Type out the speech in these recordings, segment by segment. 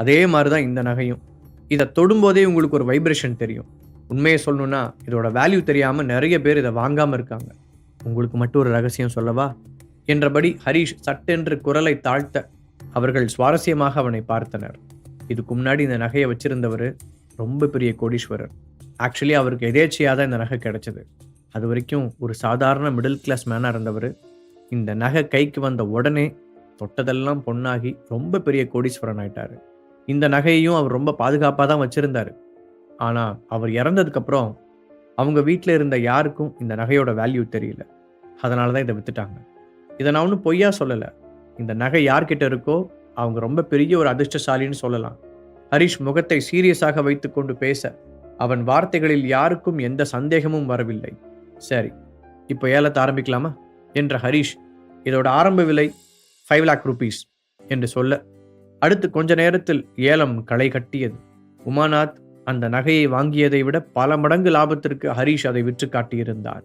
அதே மாதிரி தான் இந்த நகையும். இதை தொடும்போதே உங்களுக்கு ஒரு வைப்ரேஷன் தெரியும். உண்மையை சொல்லணும்னா இதோட வேல்யூ தெரியாமல் நிறைய பேர் இதை வாங்காமல் இருக்காங்க. உங்களுக்கு மட்டும் ஒரு ரகசியம் சொல்லவா? என்றபடி ஹரீஷ் சட்டென்று குரலை தாழ்த்த அவர்கள் சுவாரஸ்யமாக அவனை பார்த்தனர். இதுக்கு முன்னாடி இந்த நகையை வச்சிருந்தவர் ரொம்ப பெரிய கோடீஸ்வரர். ஆக்சுவலி அவருக்கு எதேச்சையாக தான் இந்த நகை கிடைச்சது. அது வரைக்கும் ஒரு சாதாரண மிடில் கிளாஸ் மேனாக இருந்தவர். இந்த நகை கைக்கு வந்த உடனே தொட்டதெல்லாம் பொண்ணாகி ரொம்ப பெரிய கோடீஸ்வரன் ஆயிட்டாரு. இந்த நகையையும் அவர் ரொம்ப பாதுகாப்பாக தான் வச்சிருந்தாரு. ஆனால் அவர் இறந்ததுக்கப்புறம் அவங்க வீட்டில் இருந்த யாருக்கும் இந்த நகையோட வேல்யூ தெரியல. அதனால தான் இதை வித்துட்டாங்க. இதை நான் ஒன்றும் பொய்யா சொல்லலை. இந்த நகை யார்கிட்ட இருக்கோ அவங்க ரொம்ப பெரிய ஒரு அதிர்ஷ்டசாலின்னு சொல்லலாம். ஹரிஷ் முகத்தை சீரியஸாக வைத்துக்கொண்டு பேச அவன் வார்த்தைகளில் யாருக்கும் எந்த சந்தேகமும் வரவில்லை. சரி இப்போ ஏலத்தை ஆரம்பிக்கலாமா? என்ற ஹரிஷ் இதோட ஆரம்ப விலை ஃபைவ் லேக் ருபீஸ் என்று சொல்ல அடுத்து கொஞ்ச நேரத்தில் ஏலம் களை கட்டியது. உமாநாத் அந்த நகையை வாங்கியதை விட பல மடங்கு லாபத்திற்கு ஹரிஷ் அதை விற்று காட்டியிருந்தார்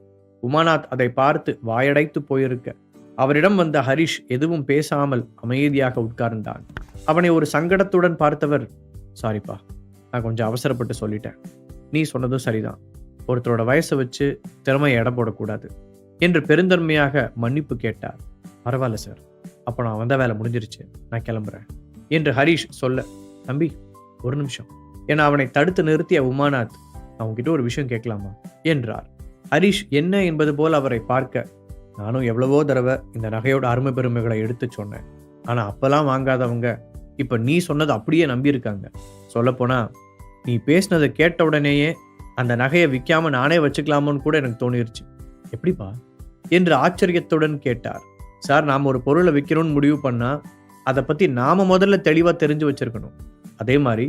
உமாநாத் அதை பார்த்து வாயடைத்து போயிருக்க. அவரிடம் வந்த ஹரிஷ் எதுவும் பேசாமல் அமைதியாக உட்கார்ந்தான். அவனை ஒரு சங்கடத்துடன் பார்த்தவர் சாரிப்பா நான் கொஞ்சம் அவசரப்பட்டு சொல்லிட்டேன். நீ சொன்னதும் சரிதான். ஒருத்தரோட வயசை வச்சு திறமையை இடம் போடக்கூடாது. என்று பெருந்தன்மையாக மன்னிப்பு கேட்டார். பரவாயில்ல சார். அப்போ நான் வந்த வேலை முடிஞ்சிருச்சு. நான் கிளம்புறேன். என்று ஹரிஷ் சொல்ல தம்பி ஒரு நிமிஷம். என அவனை தடுத்து நிறுத்திய உமாநாத் அவங்ககிட்ட ஒரு விஷயம் கேட்கலாமா? என்றார். ஹரிஷ் என்ன என்பது போல் அவரை பார்க்க நானும் எவ்வளவோ தடவை இந்த நகையோட அருமை பெருமைகளை எடுத்து சொன்னேன். ஆனால் அப்போல்லாம் வாங்காதவங்க இப்போ நீ சொன்னது அப்படியே நம்பியிருக்காங்க. சொல்லப்போனால் நீ பேசினதை கேட்ட உடனேயே அந்த நகையை விற்காம நானே வச்சுக்கலாமோன்னு கூட எனக்கு தோணிருச்சு. எப்படிப்பா? என்று ஆச்சரியத்துடன் கேட்டார். சார் நாம் ஒரு பொருளை விற்கிறோம்னு முடிவு பண்ணால் அதை பற்றி நாம் முதல்ல தெளிவாக தெரிஞ்சு வச்சிருக்கணும். அதே மாதிரி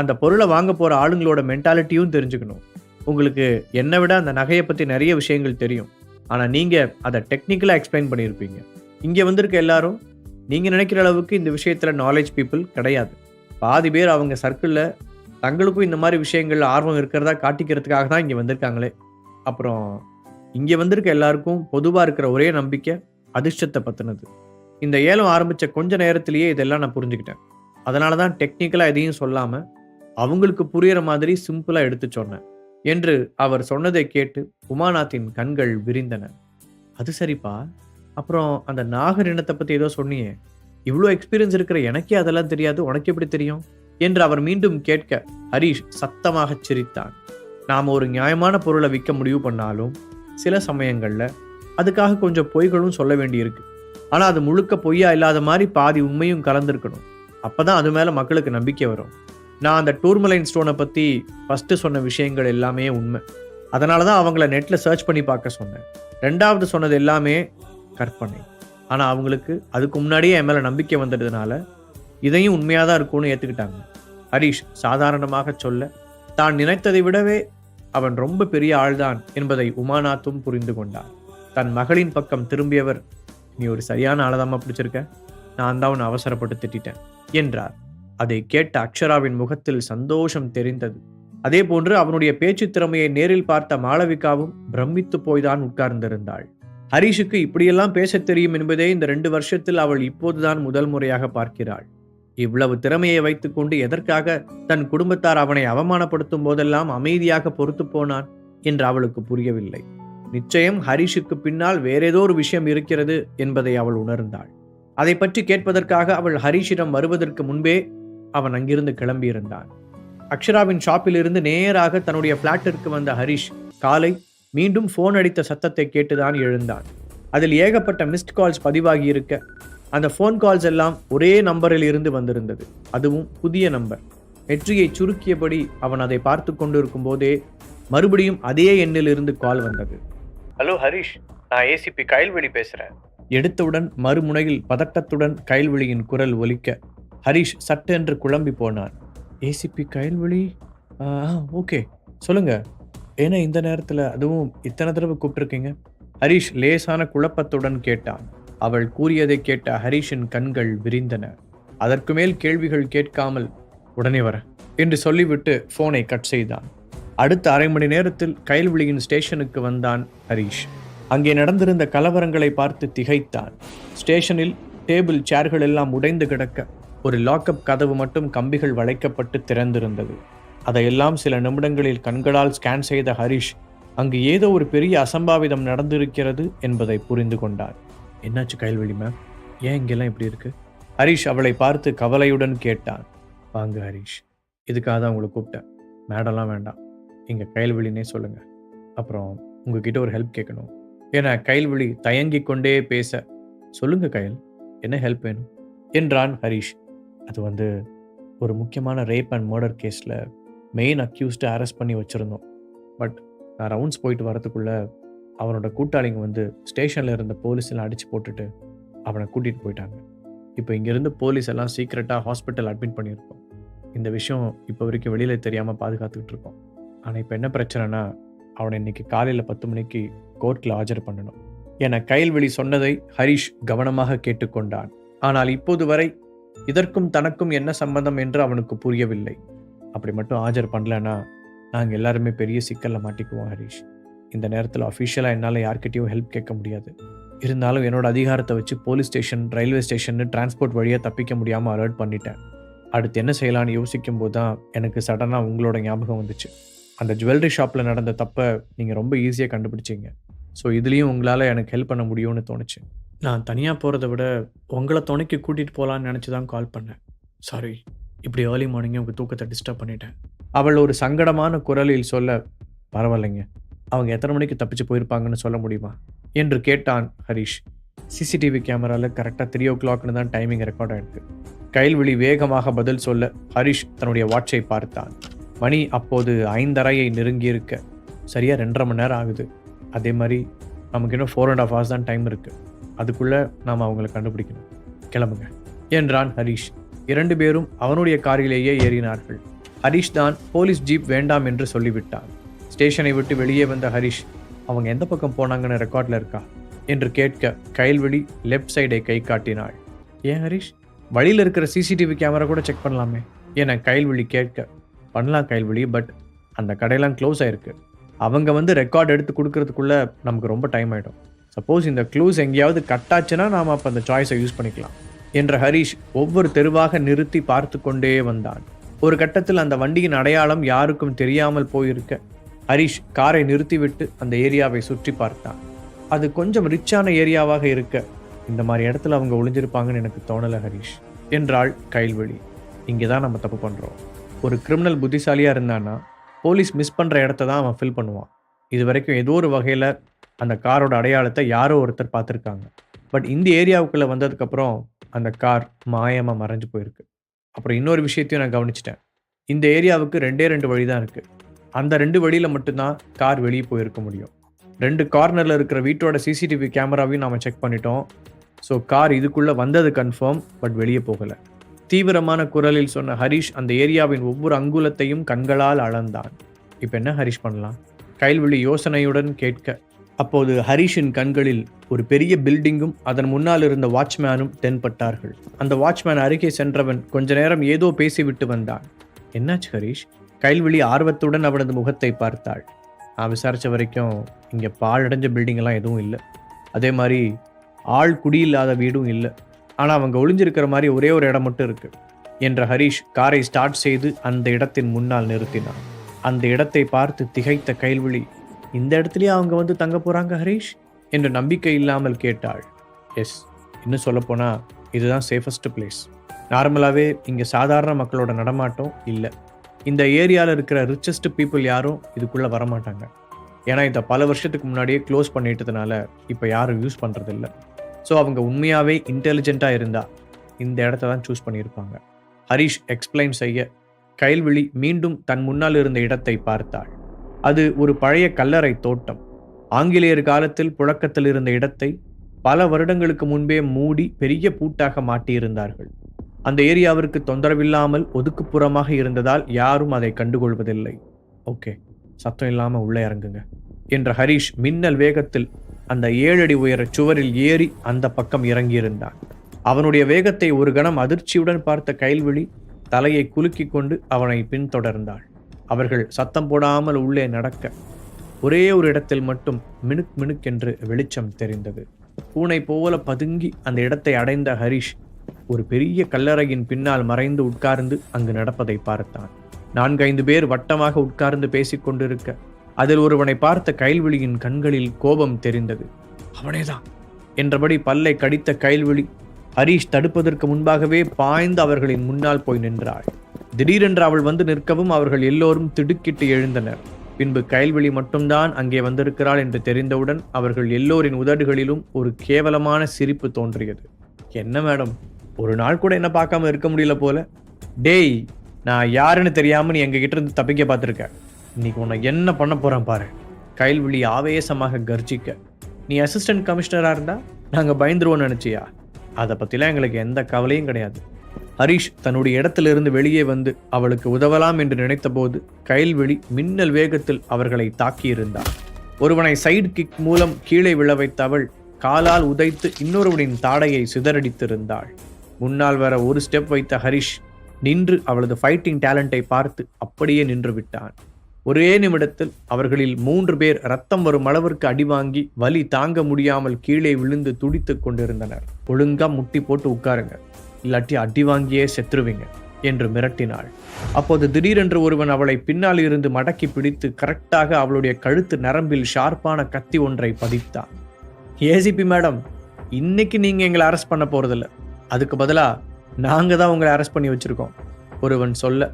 அந்த பொருளை வாங்க போகிற ஆளுங்களோட மென்டாலிட்டியும் தெரிஞ்சுக்கணும். உங்களுக்கு என்னை விட அந்த நகையை பற்றி நிறைய விஷயங்கள் தெரியும். ஆனால் நீங்கள் அதை டெக்னிக்கலாக எக்ஸ்பிளைன் பண்ணியிருப்பீங்க. இங்கே வந்திருக்க எல்லாரும் நீங்கள் நினைக்கிற அளவுக்கு இந்த விஷயத்தில் நாலேஜ் பீப்புள் கிடையாது. பாதி பேர் அவங்க சர்க்கிளில் தங்களுக்கும் இந்த மாதிரி விஷயங்கள்ல ஆர்வம் இருக்கிறதா காட்டிக்கிறதுக்காக தான் இங்கே வந்திருக்காங்களே. அப்புறம் இங்கே வந்திருக்க எல்லாருக்கும் பொதுவாக இருக்கிற ஒரே நம்பிக்கை அதிர்ஷ்டத்தை பற்றினது இந்த ஏலம் ஆரம்பித்த கொஞ்ச நேரத்திலேயே இதெல்லாம் நான் புரிஞ்சுக்கிட்டேன். அதனால தான் டெக்னிக்கலாக எதையும் சொல்லாமல் அவங்களுக்கு புரியிற மாதிரி சிம்பிளாக எடுத்து சொன்னேன் என்று அவர் சொன்னதை கேட்டு உமாநாத்தின் கண்கள் விரிந்தன. அது சரிப்பா. அப்புறம் அந்த நாகர் இனத்தை பற்றி ஏதோ சொன்னியே. இவ்வளோ எக்ஸ்பீரியன்ஸ் இருக்கிற எனக்கே அதெல்லாம் தெரியாது. உனக்கு எப்படி தெரியும்? என்று அவர் மீண்டும் கேட்க ஹரீஷ் சத்தமாக சிரித்தான். நாம் ஒரு நியாயமான பொருளை விற்க முடிவு பண்ணாலும் சில சமயங்களில் அதுக்காக கொஞ்சம் பொய்களும் சொல்ல வேண்டியிருக்கு. ஆனால் அது முழுக்க பொய்யா இல்லாத மாதிரி பாதி உண்மையும் கலந்துருக்கணும். அப்போ தான் அது மேலே மக்களுக்கு நம்பிக்கை வரும். நான் அந்த டூர்மலைன் ஸ்டோனை பற்றி ஃபஸ்ட்டு சொன்ன விஷயங்கள் எல்லாமே உண்மை. அதனால தான் அவங்கள நெட்டில் சர்ச் பண்ணி பார்க்க சொன்னேன். ரெண்டாவது சொன்னது எல்லாமே கற்பனை. ஆனால் அவங்களுக்கு அதுக்கு முன்னாடியே என் மேலே நம்பிக்கை வந்ததுனால இதையும் உண்மையாக தான் இருக்கும்னு ஏற்றுக்கிட்டாங்க ஹரீஷ் சாதாரணமாக சொல்ல தான் நினைத்ததை விடவே அவன் ரொம்ப பெரிய ஆள்தான் என்பதை உமாநாத்தும் புரிந்து கொண்டார் தன் மகளின் பக்கம் திரும்பியவர் நீ ஒரு சரியான ஆளதாமா பிடிச்சிருக்க. நான் தான் உன்னை அவசரப்பட்டு திட்டிட்டேன் என்றார். அதை கேட்ட அக்ஷராவின் முகத்தில் சந்தோஷம் தெரிந்தது. அதே போன்று அவனுடைய பேச்சு திறமையை நேரில் பார்த்த மாளவிகாவும் பிரமித்து போய்தான் உட்கார்ந்திருந்தாள். ஹரிஷுக்கு இப்படியெல்லாம் பேசத் தெரியும் என்பதே இந்த ரெண்டு வருஷத்தில் அவள் இப்போதுதான் முதல் முறையாக பார்க்கிறாள். இவ்வளவு திறமையை வைத்துக்கொண்டு எதற்காக தன் குடும்பத்தார் அவனை அவமானப்படுத்தும் போதெல்லாம் அமைதியாக பொறுத்து போனான் என்று அவளுக்கு புரியவில்லை. நிச்சயம் ஹரிஷுக்கு பின்னால் வேறேதோ ஒரு விஷயம் இருக்கிறது என்பதை அவள் உணர்ந்தாள். அதை பற்றி கேட்பதற்காக அவள் ஹரிஷிடம் வருவதற்கு முன்பே அவன் அங்கிருந்து கிளம்பியிருந்தான். அக்ஷராவின் ஷாப்பிலிருந்து நேராக தன்னுடைய பிளாட்டிற்கு வந்த ஹரிஷ் காலை மீண்டும் ஃபோன் அடித்த சத்தத்தை கேட்டுதான் எழுந்தான். அதில் ஏகப்பட்ட மிஸ்ட் கால்ஸ் பதிவாகி இருக்க அந்த ஃபோன் கால்ஸ் எல்லாம் ஒரே நம்பரில் இருந்து வந்திருந்தது. அதுவும் புதிய நம்பர் நெற்றியை சுருக்கியபடி அவன் அதை பார்த்து கொண்டிருக்கும் போதே மறுபடியும் அதே எண்ணில் இருந்து கால் வந்தது. ஹலோ ஹரிஷ் நான் ஏசிபி கயல்வெளி பேசுறேன். எடுத்தவுடன் மறுமுனையில் பதட்டத்துடன் கயல்வெளியின் குரல் ஒலிக்க ஹரிஷ் சட்டென்று குழம்பி போனான். ACP Kayalvizhi okay. சொல்லுங்க. ஏன்னா இந்த நேரத்தில் அதுவும் இத்தனை தடவை கூப்பிட்டுருக்கீங்க? ஹரிஷ் லேசான குழப்பத்துடன் கேட்டான். அவள் கூறியதை கேட்ட ஹரிஷின் கண்கள் விரிந்தன. அதற்கு மேல் கேள்விகள் கேட்காமல் உடனே வர என்று சொல்லிவிட்டு ஃபோனை கட் செய்தான். அடுத்த அரை மணி நேரத்தில் கயல்விழியின் ஸ்டேஷனுக்கு வந்தான் ஹரிஷ். அங்கே நடந்திருந்த கலவரங்களை பார்த்து திகைத்தான். ஸ்டேஷனில் டேபிள் சேர்கள் எல்லாம் உடைந்து கிடக்க ஒரு லாக்அப் கதவு மட்டும் கம்பிகள் வளைக்கப்பட்டு திறந்திருந்தது. அதையெல்லாம் சில நிமிடங்களில் கண்களால் ஸ்கேன் செய்த ஹரிஷ் அங்கு ஏதோ ஒரு பெரிய அசம்பாவிதம் நடந்திருக்கிறது என்பதை புரிந்து கொண்டார் என்னாச்சு கைல்வெளி மேம் ஏன் இங்கெல்லாம் இப்படி இருக்கு? ஹரிஷ் அவளை பார்த்து கவலையுடன் கேட்டான். வாங்க ஹரிஷ் இதுக்காக தான் உங்களை கூப்பிட்டேன். மேடம்லாம் வேண்டாம். எங்கள் கைல்வெளினே சொல்லுங்கள் அப்புறம் உங்ககிட்ட ஒரு ஹெல்ப் கேட்கணும் என கைல்வெளி தயங்கி கொண்டே பேச சொல்லுங்கள் கையல் என்ன ஹெல்ப் வேணும்? என்றான் ஹரிஷ். அது வந்து ஒரு முக்கியமான ரேப் அண்ட் மர்டர் கேஸில் மெயின் அக்யூஸ்டை அரெஸ்ட் பண்ணி வச்சுருந்தோம். பட் நான் ரவுண்ட்ஸ் போயிட்டு வரதுக்குள்ளே அவனோட கூட்டாளிங்க வந்து ஸ்டேஷனில் இருந்த போலீஸ் எல்லாம் அடித்து போட்டுட்டு அவனை கூட்டிகிட்டு போயிட்டாங்க. இப்போ இங்கேருந்து போலீஸ் எல்லாம் சீக்கிரட்டாக ஹாஸ்பிட்டல் அட்மிட் பண்ணியிருக்கோம். இந்த விஷயம் இப்போ வரைக்கும் வெளியில் தெரியாமல் பாதுகாத்துக்கிட்டு இருக்கோம். ஆனால் இப்போ என்ன பிரச்சனைனா அவனை இன்னைக்கு காலையில் பத்து மணிக்கு கோர்ட்டில் ஆஜர் பண்ணணும். என கைல்வெளி சொன்னதை ஹரிஷ் கவனமாக கேட்டுக்கொண்டான். ஆனால் இப்போது வரை இதற்கும் தனக்கும் என்ன சம்பந்தம் என்று அவனுக்கு புரியவில்லை. அப்படி மட்டும் ஆஜர் பண்ணலன்னா நாங்கள் எல்லாருமே பெரிய சிக்கலில் மாட்டிக்குவோம் ஹரிஷ். இந்த நேரத்தில் அஃபிஷியலாக என்னால் யார்கிட்டயும் ஹெல்ப் கேட்க முடியாது. இருந்தாலும் என்னோட அதிகாரத்தை வச்சு police station railway station transport வழியாக தப்பிக்க முடியாமல் அலர்ட் பண்ணிட்டேன். அடுத்து என்ன செய்யலான்னு யோசிக்கும் போது தான் எனக்கு சடனாக உங்களோட ஞாபகம் வந்துச்சு. அந்த ஜுவல்லரி ஷாப்பில் நடந்த தப்பை நீங்கள் ரொம்ப ஈஸியாக கண்டுபிடிச்சிங்க. ஸோ இதுலேயும் உங்களால் எனக்கு ஹெல்ப் பண்ண முடியும்னு தோணுச்சு. நான் தனியாக போகிறத விட உங்களை துணைக்கு கூட்டிகிட்டு போகலான்னு நினச்சி தான் கால் பண்ணேன். சாரி இப்படி ஏர்லி மார்னிங்கே உங்கள் தூக்கத்தை டிஸ்டர்ப் பண்ணிட்டேன். அவள் ஒரு சங்கடமான குரலில் சொல்ல பரவாயில்லைங்க அவங்க எத்தனை மணிக்கு தப்பிச்சு போயிருப்பாங்கன்னு சொல்ல முடியுமா? என்று கேட்டான் ஹரிஷ். சிசிடிவி கேமராவில் கரெக்டாக த்ரீ ஓ கிளாக்னு தான் டைமிங் ரெக்கார்ட் ஆயிருக்கு கைல்விழி வேகமாக பதில் சொல்ல ஹரிஷ் தன்னுடைய வாட்சை பார்த்தான். மணி அப்போது ஐந்தரையை நெருங்கியிருக்க. சரியாக ரெண்டரை மணி நேரம் ஆகுது. அதே மாதிரி நமக்கு இன்னும் ஃபோர் அண்ட் ஆஃப் ஹவர்ஸ் தான் டைம் இருக்குது அதுக்குள்ளே நாம் அவங்கள கண்டுபிடிக்கணும். கிளம்புங்க. என்றான் ஹரிஷ். இரண்டு பேரும் அவனுடைய காரிலேயே ஏறினார்கள். ஹரிஷ் தான் போலீஸ் ஜீப் வேண்டாம் என்று சொல்லிவிட்டான். ஸ்டேஷனை விட்டு வெளியே வந்த ஹரிஷ் அவங்க எந்த பக்கம் போனாங்கன்னு ரெக்கார்டில் இருக்கா? என்று கேட்க கைல்வெளி லெஃப்ட் சைடை கை காட்டினாள். ஏன் ஹரிஷ்? வழியில் இருக்கிற சிசிடிவி கேமரா கூட செக் பண்ணலாமே என கைல்வெளி கேட்க பண்ணலாம் கைல்வெளி பட் அந்த கடையெல்லாம் க்ளோஸ் ஆயிருக்கு. அவங்க வந்து ரெக்கார்ட் எடுத்து கொடுக்கறதுக்குள்ள நமக்கு ரொம்ப டைம் ஆகிடும் சப்போஸ் இந்த க்ளூஸ் எங்கேயாவது கட்டாச்சுன்னா நாம் அப்போ அந்த சாய்ஸை யூஸ் பண்ணிக்கலாம் என்ற ஹரிஷ் ஒவ்வொரு தெருவாக நிறுத்தி பார்த்து கொண்டே வந்தான். ஒரு கட்டத்தில் அந்த வண்டியின் அடையாளம் யாருக்கும் தெரியாமல் போயிருக்க ஹரிஷ் காரை நிறுத்திவிட்டு அந்த ஏரியாவை சுற்றி பார்த்தான். அது கொஞ்சம் ரிச்சான ஏரியாவாக இருக்க இந்த மாதிரி இடத்துல அவங்க ஒளிஞ்சிருப்பாங்கன்னு எனக்கு தோணலை ஹரிஷ் என்றாள் கைல்வெளி இங்கே தான் நம்ம தப்பு பண்ணுறோம் ஒரு கிரிமினல் புத்திசாலியாக இருந்தான்னா போலீஸ் மிஸ் பண்ணுற இடத்த தான் அவன் ஃபில் பண்ணுவான். இது வரைக்கும் ஏதோ ஒரு வகையில் அந்த காரோட அடையாளத்தை யாரோ ஒருத்தர் பார்த்துருக்காங்க. பட் இந்த ஏரியாவுக்குள்ளே வந்ததுக்கப்புறம் அந்த கார் மாயமாக மறைஞ்சு போயிருக்கு. அப்புறம் இன்னொரு விஷயத்தையும் நான் கவனிச்சிட்டேன். இந்த ஏரியாவுக்கு ரெண்டே ரெண்டு வழி தான் இருக்குது அந்த ரெண்டு வழியில் மட்டும்தான் கார் வெளியே போயிருக்க முடியும். ரெண்டு கார்னரில் இருக்கிற வீட்டோட சிசிடிவி கேமராவையும் நாம் செக் பண்ணிட்டோம். ஸோ கார் இதுக்குள்ளே வந்தது கன்ஃபார்ம் பட் வெளியே போகலை. தீவிரமான குரலில் சொன்ன ஹரிஷ் அந்த ஏரியாவின் ஒவ்வொரு அங்குலத்தையும் கண்களால் அளந்தான். இப்போ என்ன ஹரிஷ் பண்ணலாம்? கைல்வெளி யோசனையுடன் கேட்க அப்போது ஹரிஷின் கண்களில் ஒரு பெரிய பில்டிங்கும் அதன் முன்னால் இருந்த வாட்ச்மேனும் தென்பட்டார்கள். அந்த வாட்ச்மேன் அருகே சென்றவன் கொஞ்ச நேரம் ஏதோ பேசிவிட்டு வந்தான். என்னாச்சு ஹரிஷ்? கைல்வெளி ஆர்வத்துடன் அவனது முகத்தை பார்த்தாள். நான் விசாரித்த வரைக்கும் இங்கே பாழடைஞ்ச பில்டிங்கெல்லாம் எதுவும் இல்லை. அதே மாதிரி ஆள் குடியில்லாத வீடும் இல்லை. ஆனால் அவங்க ஒளிஞ்சிருக்கிற மாதிரி ஒரே ஒரு இடம் மட்டும் இருக்கு என்ற ஹரீஷ் காரை ஸ்டார்ட் செய்து அந்த இடத்தின் முன்னால் நிறுத்தினான். அந்த இடத்தை பார்த்து திகைத்த கைல்விழி இந்த இடத்துலயே அவங்க வந்து தங்க போறாங்க ஹரீஷ்? என்று நம்பிக்கை இல்லாமல் கேட்டாள். எஸ் இன்னும் சொல்லப்போனால் இதுதான் சேஃபஸ்ட் பிளேஸ் நார்மலாகவே இங்கே சாதாரண மக்களோட நடமாட்டம் இல்லை. இந்த ஏரியாவில் இருக்கிற ரிச்சஸ்ட் பீப்புள் யாரும் இதுக்குள்ளே வரமாட்டாங்க. ஏன்னா இதை பல வருஷத்துக்கு முன்னாடியே க்ளோஸ் பண்ணிட்டதுனால இப்போ யாரும் யூஸ் பண்ணுறதில்ல ஸோ அவங்க உண்மையாகவே இன்டெலிஜென்ட்டாக இருந்தால் இந்த இடத்த தான் சூஸ் பண்ணியிருப்பாங்க. ஹரிஷ் எக்ஸ்பிளைன் செய்ய கைல்விழி மீண்டும் தன் முன்னால் இருந்த இடத்தை பார்த்தாள். அது ஒரு பழைய கல்லறை தோட்டம். ஆங்கிலேயர் காலத்தில் புழக்கத்தில் இருந்த இடத்தை பல வருடங்களுக்கு முன்பே மூடி பெரிய பூட்டாக மாட்டியிருந்தார்கள். அந்த ஏரியாவிற்கு தொந்தரவில்லாமல் ஒதுக்குப்புறமாக இருந்ததால் யாரும் அதை கண்டுகொள்வதில்லை. ஓகே சத்தம் இல்லாமல் உள்ளே இறங்குங்க. என்ற ஹரிஷ் மின்னல் வேகத்தில் அந்த ஏழடி உயர சுவரில் ஏறி அந்த பக்கம் இறங்கியிருந்தான். அவனுடைய வேகத்தை ஒரு கணம் அதிர்ச்சியுடன் பார்த்த கைல்விழி தலையை குலுக்கி கொண்டு அவனை பின்தொடர்ந்தாள். அவர்கள் சத்தம் போடாமல் உள்ளே நடக்க ஒரே ஒரு இடத்தில் மட்டும் மினுக் மினுக் என்று வெளிச்சம் தெரிந்தது. பூனை போல பதுங்கி அந்த இடத்தை அடைந்த ஹரிஷ் ஒரு பெரிய கல்லறையின் பின்னால் மறைந்து உட்கார்ந்து அங்கு நடப்பதை பார்த்தான். நான்கைந்து பேர் வட்டமாக உட்கார்ந்து பேசிக் கொண்டிருக்க அதில் ஒருவனை பார்த்த கைல்விழியின் கண்களில் கோபம் தெரிந்தது. அவனேதான் என்றபடி பல்லை கடித்த கைல்விழி ஹரீஷ் தடுப்பதற்கு முன்பாகவே பாய்ந்து அவர்களின் முன்னால் போய் நின்றாள். திடீரென்று அவள் வந்து நிற்கவும் அவர்கள் எல்லோரும் திடுக்கிட்டு எழுந்தனர். பின்பு கைல்விழி மட்டும்தான் அங்கே வந்திருக்கிறாள் என்று தெரிந்தவுடன் அவர்கள் எல்லோரின் உதடுகளிலும் ஒரு கேவலமான சிரிப்பு தோன்றியது. என்ன மேடம் ஒரு நாள் கூட என்ன பார்க்காம இருக்க முடியல போல? டேய் நான் யாருன்னு தெரியாம நீ எங்ககிட்ட இருந்து தப்பிக்க பார்த்துருக்கேன் இன்னைக்கு உன்னை என்ன பண்ண போகிறேன் பாரு. கைல்விழி ஆவேசமாக கர்ஜிக்க. நீ அசிஸ்டன்ட் கமிஷனராக இருந்தா நாங்கள் பயந்துருவோம்னு நினச்சியா? அதை பற்றிலாம் எங்களுக்கு எந்த கவலையும் கிடையாது. ஹரிஷ் தன்னுடைய இடத்திலிருந்து வெளியே வந்து அவளுக்கு உதவலாம் என்று நினைத்தபோது கைல்விழி மின்னல் வேகத்தில் அவர்களை தாக்கியிருந்தார் ஒருவனை சைடு கிக் மூலம் கீழே விழ வைத்த அவள் காலால் உதைத்து இன்னொருவனின் தாடையை சிதறடித்திருந்தாள். முன்னால் வர ஒரு ஸ்டெப் வைத்த ஹரிஷ் நின்று அவளது ஃபைட்டிங் டேலண்டை பார்த்து அப்படியே நின்று விட்டான். ஒரே நிமிடத்தில் அவர்களில் மூன்று பேர் ரத்தம் வரும் அளவிற்கு அடி வாங்கி வலி தாங்க முடியாமல் கீழே விழுந்து துடித்துக் கொண்டிருந்தனர். ஒழுங்கா முட்டி போட்டு உட்காருங்க. இல்லாட்டி அடி வாங்கியே செத்துருவீங்க என்று மிரட்டினாள். அப்போது திடீரென்று ஒருவன் அவளை பின்னால் இருந்து மடக்கி பிடித்து கரெக்டாக அவளுடைய கழுத்து நரம்பில் ஷார்ப்பான கத்தி ஒன்றை பதித்தான். ஏசிபி மேடம் இன்னைக்கு நீங்க எங்களை அரெஸ்ட் பண்ண போறதில்ல. அதுக்கு பதிலா நாங்க தான் உங்களை அரெஸ்ட் பண்ணி வச்சிருக்கோம். ஒருவன் சொல்ல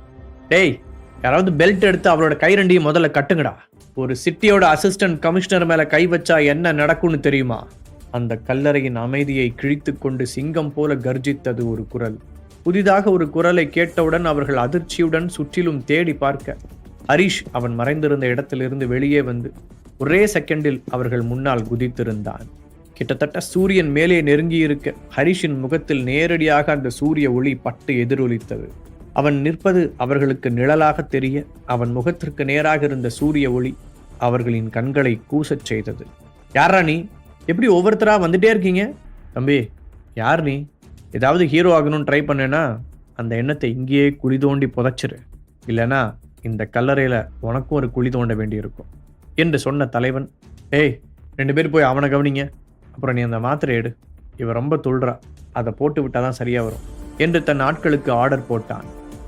டேய் யாராவது பெல்ட் எடுத்து அவளோட கை ரெண்டையும் முதல்ல கட்டுங்கடா. ஒரு சிட்டியோட அசிஸ்டன்ட் கமிஷனர் மேல கை வச்சா என்ன நடக்கும்னு தெரியுமா? அந்த கல்லறையின் அமைதியை கிழித்து கொண்டு சிங்கம் போல கர்ஜித்தது ஒரு குரல். புதிதாக ஒரு குரலை கேட்டவுடன் அவர்கள் அதிர்ச்சியுடன் சுற்றிலும் தேடி பார்க்க. ஹரிஷ் அவன் மறைந்திருந்த இடத்திலிருந்து வெளியே வந்து ஒரே செகண்டில் அவர்கள் முன்னால் குதித்திருந்தான். கிட்டத்தட்ட சூரியன் மேலே நெருங்கியிருக்க ஹரிஷின் முகத்தில் நேரடியாக அந்த சூரிய ஒளி பட்டு எதிரொலித்தது. அவன் நிற்பது அவர்களுக்கு நிழலாக தெரிய அவன் முகத்திற்கு நேராக இருந்த சூரிய ஒளி அவர்களின் கண்களை கூசச் செய்தது. யாரா நீ? எப்படி ஒவ்வொருத்தரா வந்துட்டே இருக்கீங்க? தம்பி யார் நீ? ஏதாவது ஹீரோ ஆகணும்னு ட்ரை பண்ணேன்னா அந்த எண்ணத்தை இங்கேயே குழி தோண்டி புதைச்சிரு. இல்லைனா இந்த கல்லறையில் உனக்கும் ஒரு குழி தோண்ட வேண்டியிருக்கும் என்று சொன்ன தலைவன் ஏய் ரெண்டு பேர் போய் அவனை கவனிங்க. அப்புறம் நீ அந்த மாத்திரை எடு. இவன் ரொம்ப துள்றா. அதை போட்டு விட்டாதான் சரியா வரும் என்று தன் ஆட்களுக்கு ஆர்டர் போட்டான்.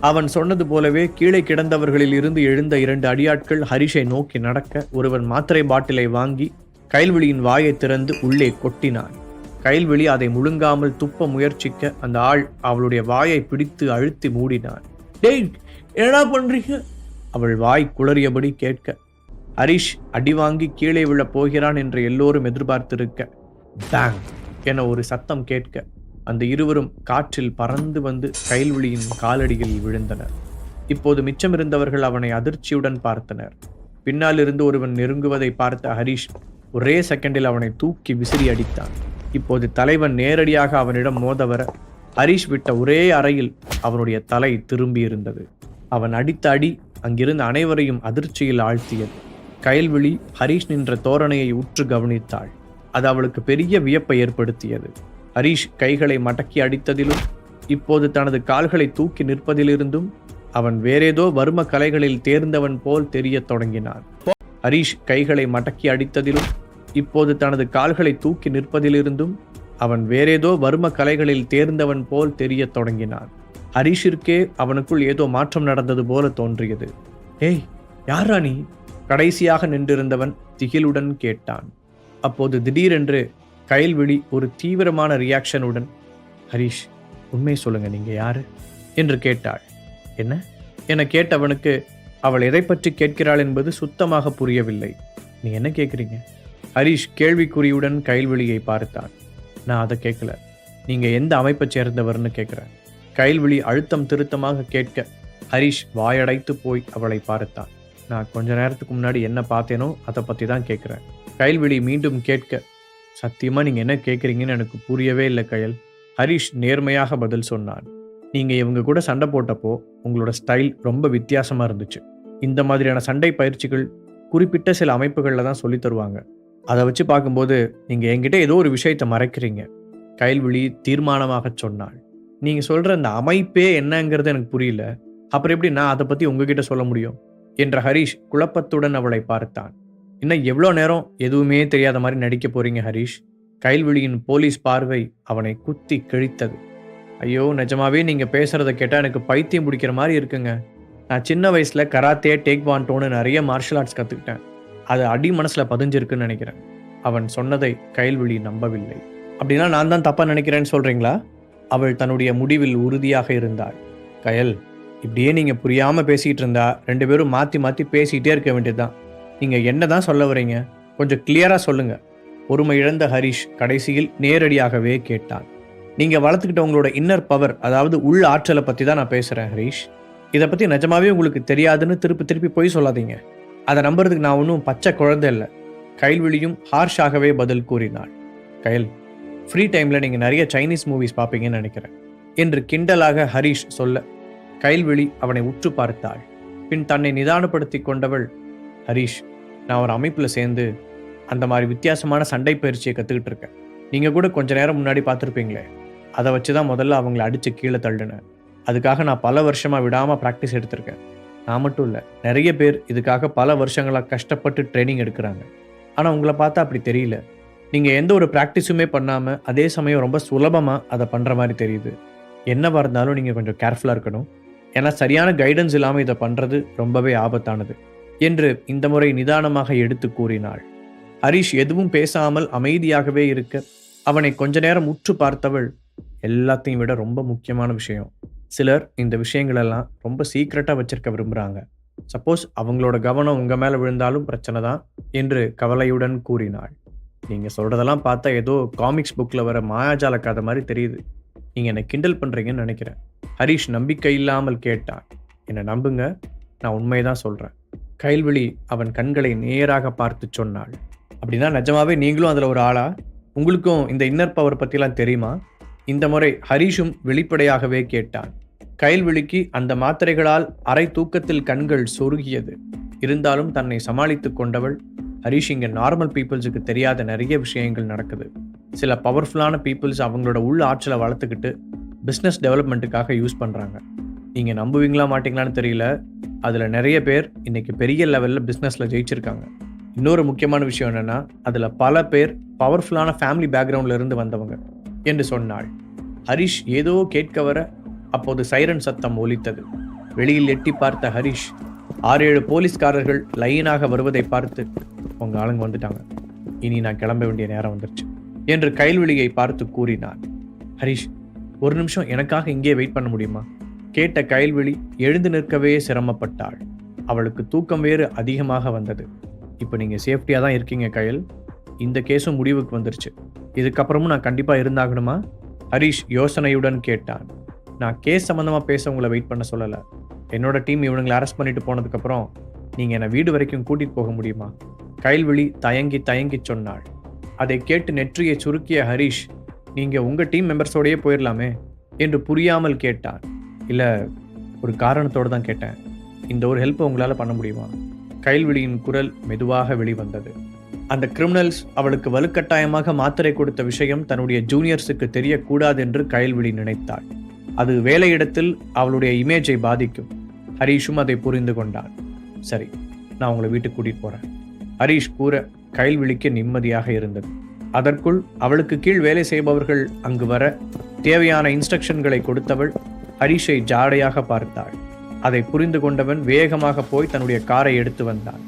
அவன் சொன்னது போலவே கீழே கிடந்தவர்களில் இருந்து எழுந்த இரண்டு அடியாட்கள் ஹரிஷை நோக்கி நடக்க ஒருவன் மாத்திரை பாட்டிலை வாங்கி கைல்விழியின் வாயை திறந்து உள்ளே கொட்டினான். கைல்விழி அதை முழுங்காமல் துப்ப முயற்சிக்க அந்த ஆள் அவளுடைய வாயை பிடித்து அழுத்தி மூடினான். டேய் என்னடா பண்றீங்க? அவள் வாய் குளறியபடி கேட்க ஹரிஷ் அடி வாங்கி கீழே விழப் போகிறான் என்று எல்லோரும் எதிர்பார்த்திருக்க. பேங் என ஒரு சத்தம் கேட்க அந்த இருவரும் காற்றில் பறந்து வந்து கைல்விழியின் காலடியில் விழுந்தனர். இப்போது மிச்சமிருந்தவர்கள் அவனை அதிர்ச்சியுடன் பார்த்தனர். பின்னாலிருந்து ஒருவன் நெருங்குவதை பார்த்த ஹரிஷ் ஒரே செகண்டில் அவனை தூக்கி விசிறி அடித்தான். இப்போது தலைவன் நேரடியாக அவனிடம் மோத வர ஹரிஷ் விட்ட ஒரே அறையில் அவனுடைய தலை திரும்பி இருந்தது அவன் அடித்த அடி அங்கிருந்த அனைவரையும் அதிர்ச்சியில் ஆழ்த்தியது. கயல்விழி ஹரிஷ் நின்ற தோரணையை உற்று கவனித்தாள். அது அவளுக்கு பெரிய வியப்பை ஏற்படுத்தியது. ஹரீஷ் கைகளை மடக்கி அடித்ததிலும் இப்போது தனது கால்களை தூக்கி நிற்பதிலிருந்தும் அவன் வேறேதோ வர்ம கலைகளில் தேர்ந்தவன் போல் தெரியத் தொடங்கினான். ஹரீஷ் கைகளை மடக்கி அடித்ததிலும் இப்போது தனது கால்களை தூக்கி நிற்பதிலிருந்தும் அவன் வேறேதோ வர்ம கலைகளில் தேர்ந்தவன் போல் தெரியத் தொடங்கினான். ஹரிஷிற்கே அவனுக்குள் ஏதோ மாற்றம் நடந்தது போல தோன்றியது. ஏய் யார் ராணி கடைசியாக நின்றிருந்தவன் திகிலுடன் கேட்டான். அப்போது திடீரென்று கைல்விழி ஒரு தீவிரமான ரியாக்ஷனுடன் ஹரிஷ் உண்மையை சொல்லுங்க நீங்க யாரு? என்று கேட்டாள். என்ன? என கேட்டவனுக்கு அவள் எதை பற்றி கேட்கிறாள் என்பது சுத்தமாக புரியவில்லை. நீ என்ன கேட்குறீங்க? ஹரிஷ் கேள்விக்குறியுடன் கைல்விழியை பார்த்தான். நான் அதை கேட்கல. நீங்க எந்த அமைப்பை சேர்ந்தவர்னு கேட்குறேன். கைல்விழி அழுத்தம் திருத்தமாக கேட்க ஹரிஷ் வாயடைத்து போய் அவளை பார்த்தான். நான் கொஞ்ச நேரத்துக்கு முன்னாடி என்ன பார்த்தேனோ அதை பற்றி தான் கேட்குறேன். கைல்விழி மீண்டும் கேட்க சத்தியமா நீங்க என்ன கேட்குறீங்கன்னு எனக்கு புரியவே இல்லை கயல். ஹரிஷ் நேர்மையாக பதில் சொன்னான். நீங்க இவங்க கூட சண்டை போட்டப்போ உங்களோட ஸ்டைல் ரொம்ப வித்தியாசமா இருந்துச்சு. இந்த மாதிரியான சண்டை பயிற்சிகள் குறிப்பிட்ட சில அமைப்புகளில் தான் சொல்லி தருவாங்க. அதை வச்சு பார்க்கும்போது நீங்க என்கிட்ட ஏதோ ஒரு விஷயத்தை மறைக்கிறீங்க. கைல்விழி தீர்மானமாக சொன்னாள். நீங்க சொல்ற அந்த அமைப்பே என்னங்கிறது எனக்கு புரியல. அப்புறம் எப்படி நான் அதை பத்தி உங்ககிட்ட சொல்ல முடியும்? என்ற ஹரிஷ் குழப்பத்துடன் அவளை பார்த்தான். இன்னும் எவ்வளோ நேரம் எதுவுமே தெரியாத மாதிரி நடிக்க போறீங்க ஹரிஷ்? கைல்விழியின் போலீஸ் பார்வை அவனை குத்தி கிழித்தது. ஐயோ நிஜமாவே நீங்கள் பேசுகிறத கேட்டால் எனக்கு பைத்தியம் பிடிக்கிற மாதிரி இருக்குங்க. நான் சின்ன வயசில் கராத்தே டேக் வாண்டோன்னு நிறைய மார்ஷல் ஆர்ட்ஸ் கற்றுக்கிட்டேன் அது அடி மனசில் பதிஞ்சிருக்குன்னு நினைக்கிறேன். அவன் சொன்னதை கைல்விழி நம்பவில்லை. அப்படின்னா நான் தான் தப்பாக நினைக்கிறேன்னு சொல்கிறீங்களா அவள் தன்னுடைய முடிவில் உறுதியாக இருந்தாள். கயல் இப்படியே நீங்கள் புரியாமல் பேசிகிட்டு இருந்தா ரெண்டு பேரும் மாற்றி மாற்றி பேசிக்கிட்டே இருக்க வேண்டியதுதான். நீங்கள் என்ன தான் சொல்ல வரீங்க கொஞ்சம் கிளியராக சொல்லுங்கள் பொறுமை இழந்த ஹரிஷ் கடைசியில் நேரடியாகவே கேட்டான். நீங்கள் வளர்த்துக்கிட்ட உங்களோட இன்னர் பவர் அதாவது உள் ஆற்றலை பற்றி தான் நான் பேசுகிறேன் ஹரிஷ். இதை பற்றி நிஜமாவே உங்களுக்கு தெரியாதுன்னு திருப்பி திருப்பி போய் சொல்லாதீங்க. அதை நம்புறதுக்கு நான் ஒன்றும் பச்சை குழந்தை இல்லை. கைல்விழியும் ஹார்ஷாகவே பதில் கூறினாள். கயல் ஃப்ரீ டைமில் நீங்கள் நிறைய சைனீஸ் மூவிஸ் பார்ப்பீங்கன்னு நினைக்கிறேன். என்று கிண்டலாக ஹரிஷ் சொல்ல கைல்விழி அவனை உற்று பார்த்தாள். பின் தன்னை நிதானப்படுத்தி கொண்டவள் ஹரிஷ் நான் ஒரு அமைப்பில் சேர்ந்து அந்த மாதிரி வித்தியாசமான சண்டை பயிற்சியை கற்றுக்கிட்டு இருக்கேன். நீங்கள் கூட கொஞ்ச நேரம் முன்னாடி பார்த்துருப்பீங்களே அதை வச்சு தான் முதல்ல அவங்கள அடித்து கீழே தள்ளினேன். அதுக்காக நான் பல வருஷமாக விடாமல் ப்ராக்டிஸ் எடுத்திருக்கேன். நான் மட்டும் இல்லை நிறைய பேர் இதுக்காக பல வருஷங்களாக கஷ்டப்பட்டு ட்ரைனிங் எடுக்கிறாங்க. ஆனால் உங்களை பார்த்தா அப்படி தெரியல. நீங்கள் எந்த ஒரு ப்ராக்டிஸுமே பண்ணாமல் அதே சமயம் ரொம்ப சுலபமாக அதை பண்ணுற மாதிரி தெரியுது. என்னவா இருந்தாலும் நீங்கள் கொஞ்சம் கேர்ஃபுல்லாக இருக்கணும். ஏன்னா சரியான கைடன்ஸ் இல்லாமல் இதை பண்ணுறது ரொம்பவே ஆபத்தானது. என்று இந்த முறை நிதானமாக எடுத்து கூறினாள். ஹரிஷ் எதுவும் பேசாமல் அமைதியாகவே இருக்க அவனை கொஞ்ச நேரம் உற்று பார்த்தவள் எல்லாத்தையும் விட ரொம்ப முக்கியமான விஷயம். சிலர் இந்த விஷயங்களெல்லாம் ரொம்ப சீக்ரெட்டாக வச்சிருக்க விரும்புகிறாங்க சப்போஸ் அவங்களோட கவனம் உங்கள் மேலே விழுந்தாலும் பிரச்சனை தான் என்று கவலையுடன் கூறினாள். நீங்கள் சொல்கிறதெல்லாம் பார்த்தா ஏதோ காமிக்ஸ் புக்கில் வர மாயாஜால கதை மாதிரி தெரியுது. நீங்கள் என்னை கிண்டல் பண்ணுறீங்கன்னு நினைக்கிறேன். ஹரிஷ் நம்பிக்கை இல்லாமல் கேட்டான். என்னை நம்புங்க நான் உண்மைதான் சொல்கிறேன் கைல்விழி அவன் கண்களை நேராக பார்த்து சொன்னாள். அப்படின்னா நிஜமாவே நீங்களும் அதில் ஒரு ஆளா? உங்களுக்கும் இந்த இன்னர் பவர் பற்றிலாம் தெரியுமா? இந்த முறை ஹரீஷும் வெளிப்படையாகவே கேட்டான். கைல்விழிக்கு அந்த மாத்திரைகளால் அரை தூக்கத்தில் கண்கள் சொருகியது. இருந்தாலும் தன்னை சமாளித்து கொண்டவள் ஹரிஷ் இங்கே நார்மல் பீப்புள்ஸுக்கு தெரியாத நிறைய விஷயங்கள் நடக்குது. சில பவர்ஃபுல்லான பீப்புள்ஸ் அவங்களோட உள் ஆற்றலை வளர்த்துக்கிட்டு பிஸ்னஸ் டெவலப்மெண்ட்டுக்காக யூஸ் பண்ணுறாங்க நீங்கள் நம்புவீங்களா மாட்டீங்களான்னு தெரியல. அதில் நிறைய பேர் இன்னைக்கு பெரிய லெவலில் பிஸ்னஸில் ஜெயிச்சிருக்காங்க. இன்னொரு முக்கியமான விஷயம் என்னென்னா அதில் பல பேர் பவர்ஃபுல்லான ஃபேமிலி பேக்ரவுண்டில் இருந்து வந்தவங்க என்று சொன்னாள் ஹரிஷ் ஏதோ கேட்க வர அப்போது சைரன் சத்தம் ஒலித்தது. வெளியில் எட்டி பார்த்த ஹரிஷ் ஆறு ஏழு போலீஸ்காரர்கள் லைனாக வருவதை பார்த்து உங்கள் ஆளுங்க வந்துட்டாங்க. இனி நான் கிளம்ப வேண்டிய நேரம் வந்துருச்சு. என்று கைல்வெளியை பார்த்து கூறினார். ஹரிஷ் ஒரு நிமிஷம் எனக்காக இங்கே வெயிட் பண்ண முடியுமா? கேட்ட கைல்வெளி எழுந்து நிற்கவே சிரமப்பட்டாள். அவளுக்கு தூக்கம் வேறு அதிகமாக வந்தது. இப்போ நீங்கள் சேஃப்டியாக தான் இருக்கீங்க கயல். இந்த கேஸும் முடிவுக்கு வந்துருச்சு. இதுக்கப்புறமும் நான் கண்டிப்பாக இருந்தாகணுமா? ஹரிஷ் யோசனையுடன் கேட்டான். நான் கேஸ் சம்மந்தமாக பேச உங்களை வெயிட் பண்ண சொல்லலை. என்னோட டீம் இவனுங்களை அரெஸ்ட் பண்ணிட்டு போனதுக்கப்புறம் நீங்கள் என்னை வீடு வரைக்கும் கூட்டிகிட்டு போக முடியுமா? கைல்விழி தயங்கி தயங்கி சொன்னாள். அதை கேட்டு நெற்றியை சுருக்கிய ஹரிஷ் நீங்கள் உங்கள் டீம் மெம்பர்ஸோடையே போயிடலாமே என்று புரியாமல் கேட்டான். இல்லை ஒரு காரணத்தோடு தான் கேட்டேன். இந்த ஒரு ஹெல்ப்பை உங்களால் பண்ண முடியுமா? கைல்விழியின் குரல் மெதுவாக வெளிவந்தது. அந்த கிரிமினல்ஸ் அவளுக்கு வலுக்கட்டாயமாக மாத்திரை கொடுத்த விஷயம் தன்னுடைய ஜூனியர்ஸுக்கு தெரியக்கூடாது என்று கைல்விழி நினைத்தாள். அது வேலையிடத்தில் அவளுடைய இமேஜை பாதிக்கும். ஹரீஷும் அதை புரிந்து கொண்டான் சரி நான் உங்களை வீட்டுக்கு கூட்டிகிட்டு போகிறேன் ஹரீஷ் கூற கைல்விழிக்க நிம்மதியாக இருந்தது. அதற்குள் அவளுக்கு கீழ் வேலை செய்பவர்கள் அங்கு வர தேவையான இன்ஸ்ட்ரக்ஷன்களை கொடுத்தவள் ஹரிஷை ஜாடையாக பார்த்தாள். அதை புரிந்து கொண்டவன் வேகமாக போய் தன்னுடைய காரை எடுத்து வந்தான்.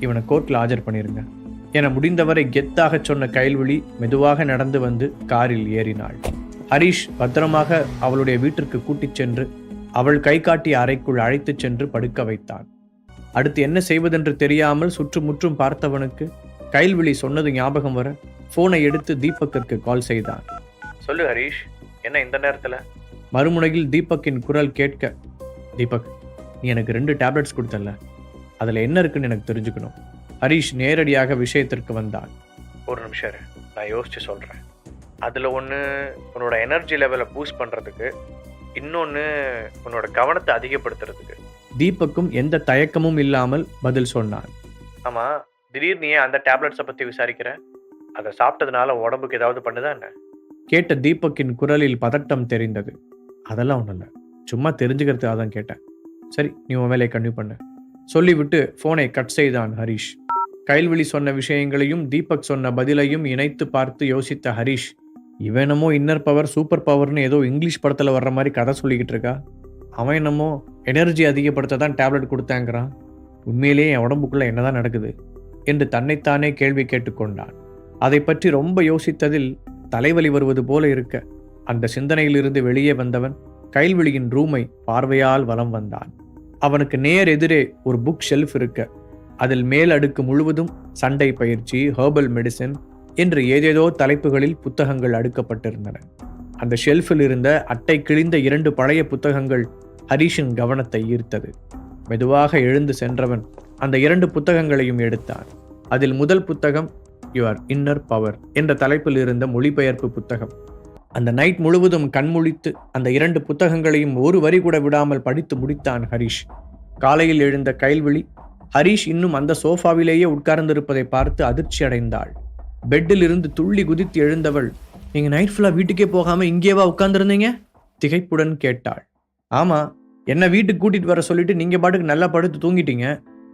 இவனை கோர்ட்டில் ஆஜர் பண்ணிருங்க. என முடிந்தவரை கெத்தாக சொன்ன கைல்விழி மெதுவாக நடந்து வந்து காரில் ஏறினாள். ஹரிஷ் பத்திரமாக அவளுடைய வீட்டிற்கு கூட்டிச் சென்று அவள் கை காட்டிய அறைக்குள் அழைத்துச் சென்று படுக்க வைத்தான். அடுத்து என்ன செய்வதென்று தெரியாமல் சுற்றுமுற்றும் பார்த்தவனுக்கு கைல்விழி சொன்னது ஞாபகம் வர ஃபோனை எடுத்து தீபக்கிற்கு கால் செய்தான். சொல்லு ஹரீஷ் என்ன இந்த நேரத்தில்? மறுமுனையில் தீபக்கின் குரல் கேட்க தீபக் நீ எனக்கு ரெண்டு டேப்லெட்ஸ் கொடுத்தல அதில் என்ன இருக்குன்னு எனக்கு தெரிஞ்சுக்கணும். ஹரீஷ் நேரடியாக விஷயத்திற்கு வந்தான். ஒரு நிமிஷம் நான் யோசிச்சு சொல்கிறேன் அதில் ஒன்று உன்னோட எனர்ஜி லெவலை பூஸ்ட் பண்ணுறதுக்கு இன்னொன்று உன்னோட கவனத்தை அதிகப்படுத்துறதுக்கு. தீபக்கும் எந்த தயக்கமும் இல்லாமல் பதில் சொன்னான். ஆமாம் திடீர்னு ஏன் அந்த டேப்லெட்ஸை பற்றி விசாரிக்கிற? அதை சாப்பிட்டதுனால உடம்புக்கு ஏதாவது பண்ணுதா என்ன? கேட்ட தீபக்கின் குரலில் பதட்டம் தெரிந்தது. அதெல்லாம் ஒன்றும் இல்லை. சும்மா தெரிஞ்சுக்கிறதுக்காக தான் கேட்டேன். சரி நீ உன் வேலையை கன்டினியூ பண்ணு. சொல்லிவிட்டு ஃபோனை கட் செய்தான் ஹரிஷ். கைல்வெளி சொன்ன விஷயங்களையும் தீபக் சொன்ன பதிலையும் இணைத்து பார்த்து யோசித்த ஹரிஷ் இவனமோ இன்னர் பவர் சூப்பர் பவர்னு ஏதோ இங்கிலீஷ் படத்தில் வர்ற மாதிரி கதை சொல்லிக்கிட்டு இருக்கா? அவன் என்னமோ எனர்ஜி அதிகப்படுத்த தான் டேப்லெட் கொடுத்தாங்கிறான். உண்மையிலேயே என் உடம்புக்குள்ள என்னதான் நடக்குது? என்று தன்னைத்தானே கேள்வி கேட்டுக்கொண்டான் அதை பற்றி ரொம்ப யோசித்ததில் தலைவலி வருவது போல இருக்க அந்த சிந்தனையிலிருந்து வெளியே வந்தவன் கைல்வெளியின் ரூமை பார்வையால் வலம் வந்தான். அவனுக்கு நேர் எதிரே ஒரு புக் ஷெல்ஃப் இருக்க அதில் மேல் அடுக்கு முழுவதும் சண்டை பயிற்சி ஹெர்பல் மெடிசின் என்று ஏதேதோ தலைப்புகளில் புத்தகங்கள் அடுக்கப்பட்டிருந்தன. அந்த ஷெல்ஃபில் இருந்த அட்டை கிழிந்த இரண்டு பழைய புத்தகங்கள் ஹரிஷின் கவனத்தை ஈர்த்தது. மெதுவாக எழுந்து சென்றவன் அந்த இரண்டு புத்தகங்களையும் எடுத்தான். அதில் முதல் புத்தகம் யுவர் இன்னர் பவர் என்ற தலைப்பில் இருந்த மொழிபெயர்ப்பு புத்தகம். அந்த நைட் முழுவதும் கண்முழித்து அந்த இரண்டு புத்தகங்களையும் ஒரு வரி கூட விடாமல் படித்து முடித்தான் ஹரிஷ். காலையில் எழுந்த கைல்விழி ஹரிஷ் இன்னும் அந்த சோஃபாவிலேயே உட்கார்ந்திருப்பதை பார்த்து அதிர்ச்சி அடைந்தாள். பெட்டில் இருந்து துள்ளி குதித்து எழுந்தவள் நீங்க நைட் ஃபுல்லா வீட்டுக்கே போகாம இங்கேவா உட்கார்ந்துருந்தீங்க? திகைப்புடன் கேட்டாள். ஆமா என்ன வீட்டுக்கு கூட்டிட்டு வர சொல்லிட்டு நீங்க பாட்டுக்கு நல்லா படுத்து தூங்கிட்டீங்க.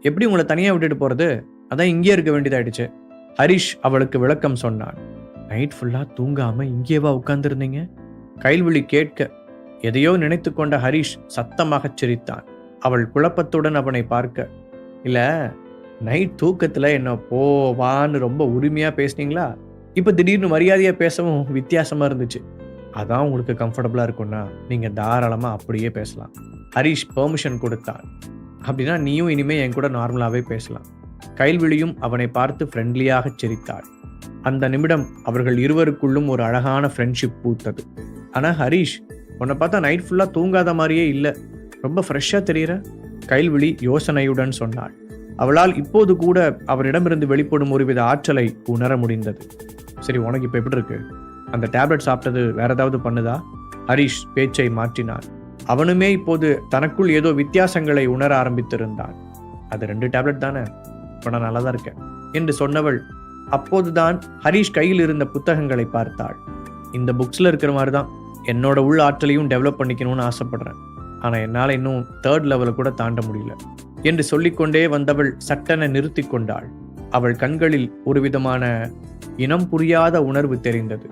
எப்படி உங்களை தனியா விட்டுட்டு போறது? அதான் இங்கே இருக்க வேண்டியதாயிடுச்சு. ஹரிஷ் அவளுக்கு விளக்கம் சொன்னான். நைட் ஃபுல்லாக தூங்காமல் இங்கேவா உட்கார்ந்துருந்தீங்க? கைல்விழி கேட்க எதையோ நினைத்து கொண்ட ஹரிஷ் சத்தமாகச் சிரித்தான். அவள் குழப்பத்துடன் அவனை பார்க்க இல்லை நைட் தூக்கத்தில் என்ன போவான்னு ரொம்ப உரிமையாக பேசுனீங்களா? இப்போ திடீர்னு மரியாதையாக பேசவும் வித்தியாசமாக இருந்துச்சு. அதான் உங்களுக்கு கம்ஃபர்டபுளாக இருக்கும்னா நீங்கள் தாராளமாக அப்படியே பேசலாம். ஹரிஷ் பெர்மிஷன் கொடுத்தான். அப்படின்னா நீயும் இனிமே என் கூட நார்மலாகவே பேசலாம். கைல்விழியும் அவனை பார்த்து ஃப்ரெண்ட்லியாக சிரித்தாள். அந்த நிமிடம் அவர்கள் இருவருக்குள்ளும் ஒரு அழகான ஃப்ரெண்ட்ஷிப் பூத்தது. ஆனா ஹரிஷ் உன்னை பார்த்தா நைட் ஃபுல்லா தூங்காத மாதிரியே இல்லை. ரொம்ப ஃப்ரெஷ்ஷாக தெரியுற? கைல்விழி யோசனையுடன் சொன்னாள். அவளால் இப்போது கூட அவரிடமிருந்து வெளிப்படும் ஒருவித ஆற்றலை உணர முடிந்தது. சரி உனக்கு இப்போ எப்படி இருக்கு? அந்த டேப்லெட் சாப்பிட்டது வேற ஏதாவது பண்ணுதா? ஹரிஷ் பேச்சை மாற்றினார் அவனுமே இப்போது தனக்குள் ஏதோ வித்தியாசங்களை உணர ஆரம்பித்திருந்தான். அது ரெண்டு டேப்லெட் தானே? இப்போ நான் நல்லா தான் இருக்கேன். என்று சொன்னவள் அப்போதுதான் ஹரிஷ் கையில் இருந்த புத்தகங்களை பார்த்தாள். இந்த புக்ஸில் இருக்கிற மாதிரி தான் என்னோட உள் ஆற்றலையும் டெவலப் பண்ணிக்கணும்னு ஆசைப்படுறேன். ஆனால் என்னால் இன்னும் தேர்ட் லெவலை கூட தாண்ட முடியல. என்று சொல்லிக்கொண்டே வந்தவள் சட்டென நிறுத்தி கொண்டாள். அவள் கண்களில் ஒரு விதமான இனம் புரியாத உணர்வு தெரிந்தது.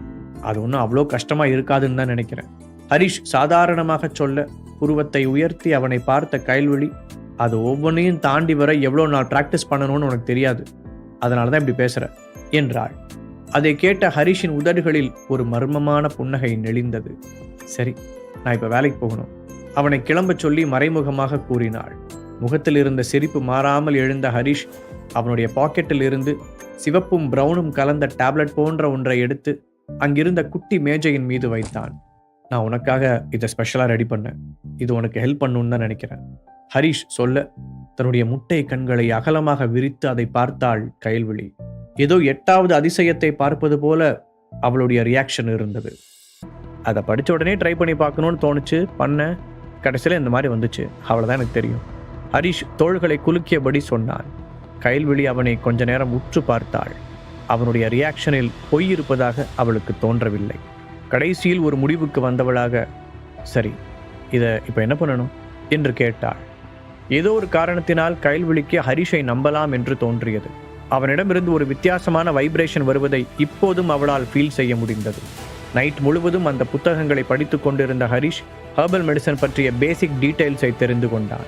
அது ஒன்றும் அவ்வளோ கஷ்டமா இருக்காதுன்னு தான் நினைக்கிறேன். ஹரிஷ் சாதாரணமாக சொல்ல புருவத்தை உயர்த்தி அவனை பார்த்த கைல்வழி அது ஒவ்வொன்றையும் தாண்டி வர எவ்வளோ நாள் ப்ராக்டிஸ் பண்ணணும்னு உனக்கு தெரியாது. அதனால தான் இப்படி பேசுற. என்றாள். அதை கேட்ட ஹரிஷின் உதடுகளில் ஒரு மர்மமான புன்னகை நெளிந்தது. சரி நான் இப்போ வேலைக்கு போகணும். அவனை கிளம்பச் சொல்லி மறைமுகமாக கூறினாள். முகத்தில் இருந்த சிரிப்பு மாறாமல் எழுந்த ஹரிஷ் அவனுடைய பாக்கெட்டில் இருந்து சிவப்பும் பிரவுனும் கலந்த டேப்லெட் போன்ற ஒன்றை எடுத்து அங்கிருந்த குட்டி மேஜையின் மீது வைத்தான். நான் உனக்காக இதை ஸ்பெஷலாக ரெடி பண்ணேன். இது உனக்கு ஹெல்ப் பண்ணுன்னு தான் நினைக்கிறேன். ஹரிஷ் சொல்ல தன்னுடைய முட்டை கண்களை அகலமாக விரித்து அதை பார்த்தாள் கயல்விழி. ஏதோ எட்டாவது அதிசயத்தை பார்ப்பது போல அவளுடைய ரியாக்ஷன் இருந்தது. அதை படித்த உடனே ட்ரை பண்ணி பார்க்கணும்னு தோணுச்சு பண்ண. கடைசியில் இந்த மாதிரி வந்துச்சு. அவ்வளோதான் எனக்கு தெரியும். ஹரிஷ் தோள்களை குலுக்கியபடி சொன்னான் கயல்விழி அவனை கொஞ்ச நேரம் உற்று பார்த்தாள். அவனுடைய ரியாக்ஷனில் பொய் இருப்பதாக அவளுக்கு தோன்றவில்லை. கடைசியில் ஒரு முடிவுக்கு வந்தவளாக சரி இதை இப்போ என்ன பண்ணணும்? என்று கேட்டாள். ஏதோ ஒரு காரணத்தினால் கைல்விழிக்கு ஹரிஷை நம்பலாம் என்று தோன்றியது. அவனிடமிருந்து ஒரு வித்தியாசமான வைப்ரேஷன் வருவதை இப்போதும் அவளால் ஃபீல் செய்ய முடிந்தது. நைட் முழுவதும் அந்த புத்தகங்களை படித்து கொண்டிருந்த ஹரிஷ் ஹர்பல் மெடிசன் பற்றிய பேசிக் டீடைல்ஸை தெரிந்து கொண்டான்.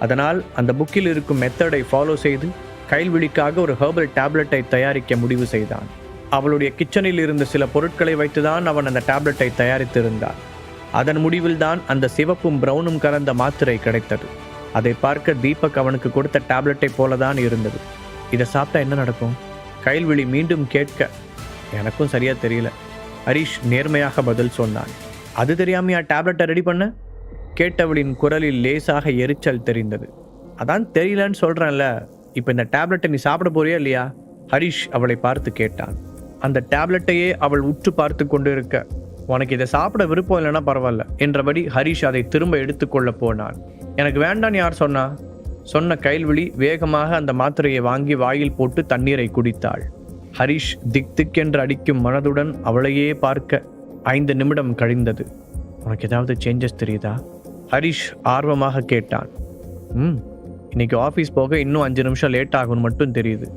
அதனால் அந்த புக்கில் இருக்கும் மெத்தடை ஃபாலோ செய்து கைல்விழிக்காக ஒரு ஹெர்பல் டேப்லெட்டை தயாரிக்க முடிவு செய்தான். அவளுடைய கிச்சனில் இருந்த சில பொருட்களை வைத்துதான் அவன் அந்த டேப்லெட்டை தயாரித்திருந்தான் அதன் முடிவில்தான் அந்த சிவப்பும் பிரவுனும் கலந்த மாத்திரை கிடைத்தது. அதை பார்க்க தீபக் அவனுக்கு கொடுத்த டேப்லெட்டை போலதான் இருந்தது. இதை சாப்பிட்டா என்ன நடக்கும்? கைல்விழி மீண்டும் கேட்க எனக்கும் சரியா தெரியல. ஹரிஷ் நேர்மையாக பதில் சொன்னான். அது தெரியாமையா டேப்லெட்டை ரெடி பண்ண? கேட்டவளின் குரலில் லேசாக எரிச்சல் தெரிந்தது. அதான் தெரியலன்னு சொல்றேன்ல இப்போ இந்த டேப்லெட்டை நீ சாப்பிட போறியா இல்லையா? ஹரிஷ் அவளை பார்த்து கேட்டான். அந்த டேப்லெட்டையே அவள் உற்று பார்த்து கொண்டு இருக்க உனக்கு இதை சாப்பிட விருப்பம் இல்லைன்னா பரவாயில்ல என்றபடி ஹரிஷ் அதை திரும்ப எடுத்துக்கொள்ள போனான். எனக்கு வேண்டான்னு யார் சொன்னா? சொன்ன கைல்விழி வேகமாக அந்த மாத்திரையை வாங்கி வாயில் போட்டு தண்ணீரை குடித்தாள். ஹரிஷ் திக் திக் என்று அடிக்கும் மனதுடன் அவளையே பார்க்க ஐந்து நிமிடம் கழிந்தது. உனக்கு ஏதாவது சேஞ்சஸ் தெரியுதா? ஹரிஷ் ஆர்வமாக கேட்டான். ம் இன்னைக்கு ஆஃபீஸ் போக இன்னும் அஞ்சு நிமிஷம் லேட் ஆகும்னு மட்டும் தெரியுது.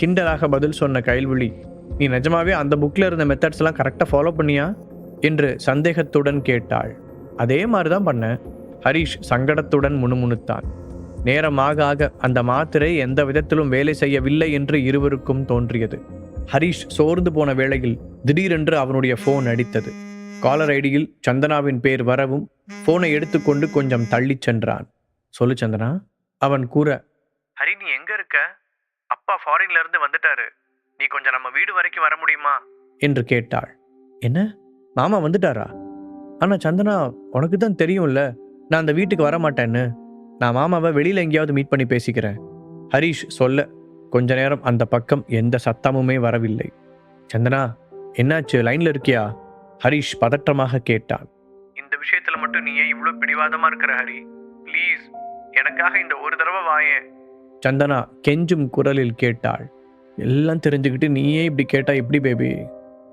கிண்டலாக பதில் சொன்ன கைல்விழி நீ நிஜமாவே அந்த புக்கில் இருந்த மெத்தட்ஸ்லாம் கரெக்டாக ஃபாலோ பண்ணியா? என்று சந்தேகத்துடன் கேட்டாள். அதே மாதிரி தான் பண்ணேன். ஹரிஷ் சங்கடத்துடன் முணுமுணுத்தான். நேரமாக ஆக அந்த மாத்திரை எந்த விதத்திலும் வேலை செய்யவில்லை என்று இருவருக்கும் தோன்றியது. ஹரிஷ் சோர்ந்து போன வேளையில் திடீரென்று அவனுடைய ஃபோன் அடித்தது. காலர் ஐடியில் சந்தனாவின் பேர் வரவும் ஃபோனை எடுத்துக்கொண்டு கொஞ்சம் தள்ளிச் சென்றான். சொல்லு சந்தனா அவன் கூற ஹரி நீ எங்க இருக்க? அப்பா ஃபாரின்ல இருந்து வந்துட்டாரு. நீ கொஞ்சம் நம்ம வீடு வரைக்கும் வர முடியுமா? என்று கேட்டாள். என்ன? மாமா வந்துட்டாரா? ஆனா சந்தனா உனக்கு தான் தெரியும்ல. நான் அந்த வீட்டுக்கு வர மாட்டேன்னு நான் மாமாவை வெளியில எங்கேயாவது மீட் பண்ணி பேசிக்கிறேன். ஹரிஷ் சொல்ல. கொஞ்ச நேரம் அந்த பக்கம் எந்த சத்தமுமே வரவில்லை. சந்தனா என்னாச்சு? லைன்ல இருக்கியா? ஹரிஷ் பதற்றமாக கேட்டான். இந்த விஷயத்துல மட்டும் நீ ஏன் இவ்வளவு பிடிவாதமா இருக்கிற ஹரி? ப்ளீஸ். எனக்காக இந்த ஒரு தடவை வாயேன் சந்தனா கெஞ்சும் குரலில் கேட்டாள். எல்லாம் தெரிஞ்சுக்கிட்டு நீயே இப்படி கேட்டா எப்படி பேபி?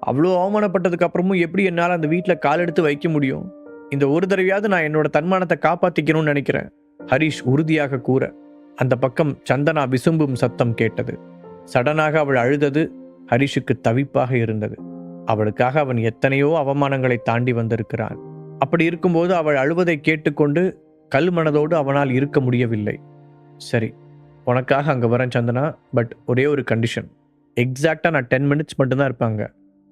அவ்வளோ அவமானப்பட்டதுக்கு அப்புறமும் எப்படி என்னால் அந்த வீட்டில் கால் எடுத்து வைக்க முடியும்? இந்த ஒரு தடவையாவது நான் என்னோட தன்மானத்தை காப்பாத்திக்கணும்னு நினைக்கிறேன் ஹரிஷ் உறுதியாக கூற. அந்த பக்கம் சந்தனா விசும்பும் சத்தம் கேட்டது. சடனாக அவள் அழுதது ஹரிஷுக்கு தவிப்பாக இருந்தது. அவளுக்காக அவன் எத்தனையோ அவமானங்களை தாண்டி வந்திருக்கிறான். அப்படி இருக்கும்போது அவள் அழுவதை கேட்டுக்கொண்டு கல் மனதோடு அவனால் இருக்க முடியவில்லை. சரி உனக்காக அங்கே வரேன் சந்தனா பட் ஒரே ஒரு கண்டிஷன். எக்ஸாக்டாக நான் டென் மினிட்ஸ் மட்டும்தான் இருப்பாங்க.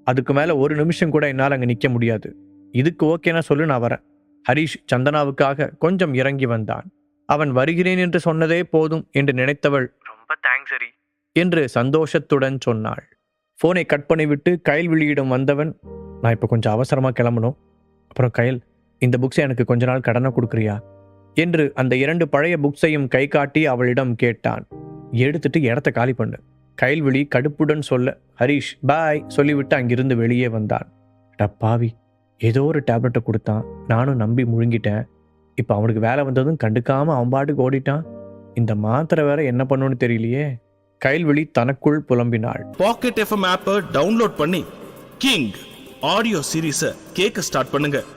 அதுக்கு மேலே ஒரு நிமிஷம் கூட என்னால் அங்கே நிற்க முடியாது. இதுக்கு ஓகேனா சொல்லு நான் வரேன். ஹரிஷ் சந்தனாவுக்காக கொஞ்சம் இறங்கி வந்தான். அவன் வருகிறேன் என்று சொன்னதே போதும் என்று நினைத்தவள் ரொம்ப தேங்க்ஸ் ஹரி என்று சந்தோஷத்துடன் சொன்னாள். ஃபோனை கட் பண்ணிவிட்டு கயல்விழியிடம் வந்தவன் நான் இப்போ கொஞ்சம் அவசரமாக கிளம்பணும். அப்புறம் கயல் இந்த புக்ஸை எனக்கு கொஞ்ச நாள் கடனை கொடுக்குறியா? என்று அந்த இரண்டு பழைய புக்ஸையும் கை காட்டி அவளிடம் கேட்டான். எடுத்துட்டு இடத்த காலி பண்ணு. கயல்விழி கடுப்புடன் சொல்ல ஹரிஷ் பாய் சொல்லிவிட்டு அங்கிருந்து வெளியே வந்தான். "அட பாவி ஏதோ ஒரு டேப்லெட்டை கொடுத்தான். நானும் நம்பி முழுங்கிட்டேன். இப்போ அவனுக்கு வேலை வந்ததும் கண்டுக்காமல் அவன் பாட்டுக்கு ஓடிட்டான். இந்த மாத்திரை வேற என்ன பண்ணுன்னு தெரியலையே. கைல்வெளி தனக்குள் புலம்பினாள். பாக்கெட் எஃப்எம் ஆப்பை டவுன்லோட் பண்ணி கிங் ஆடியோ சீரீஸை கேட்க ஸ்டார்ட் பண்ணுங்கள்